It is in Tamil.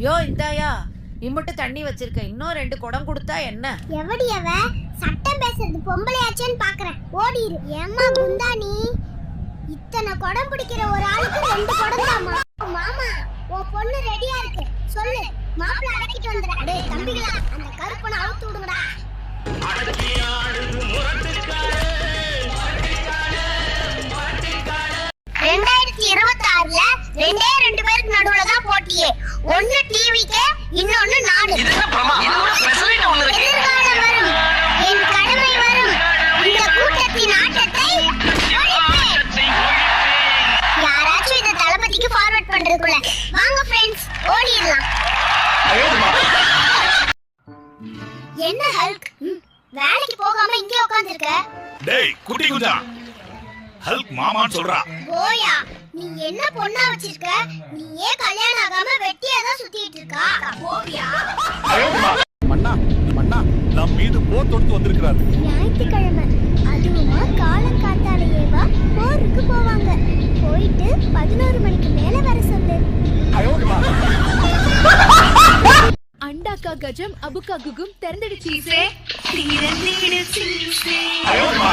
யோ இந்தாயா. மட்டும் தண்ணி வச்சிருக்க. இன்னும் ரெண்டு குடம் கொடுத்தா என்ன? எவடி அவ? சட்டம் பேசுறது பொம்பளையாச்சேன்னு பாக்குறேன். ஓடிரு ஏம்மா குந்தாணி? இத்தனை குடம் பிடிக்கிற ஒரு ஆளுக்கு ரெண்டு குடம் தாமா மாமா உன் பொண்ணு ரெடியா இருக்கு. சொல்லு. மாப்பிள்ள அடக்கிட்டு வந்துடா டேய் தம்பிகளா அந்த கருப்பனை அவுத்து விடுங்கடா. ரெண்டாயிரத்தி இருபத்தி ஆறுல ரெண்டே ரெண்டு பேருக்கு நடுவுல தான் எதிர்காலம் வரும். என் கடமை வரும். இந்த கூட்டத்தின் ஆட்டத்தை. யாராச்சும் இந்த தளபதிக்கு ஃபார்வர்ட் பண்றதுக்குள்ள. வாங்க ஃப்ரெண்ட்ஸ் ஓடிடலாம். என்ன ஹல்க் வேலைக்கு போகாம இங்கே உட்கார்ந்திருக்க டேய் குட்டி குஞ்சா. ஹல்க் மாமான்னு சொல்றா. போயா நீ என்ன பொண்ணா வச்சிருக்க? நீ ஏன் கல்யாணம் ஆகாம வெட்டியா தான் சுத்திட்டு இருக்கா? போவியா? மண்ணா மண்ணா நம் மீது போர் தொடுத்து வந்திருக்கிறார். ஞாயிற்றுக்கிழமை அதுவுமா காலம் காத்தாலேயேவா போருக்கு போவாங்க. போயிட்டு பதினோரு மணிக்கு மேல வர சொல்லு. அண்டாக்கா கஜம் அபுக்கா குகும் திறந்துடுச்சு அயோமா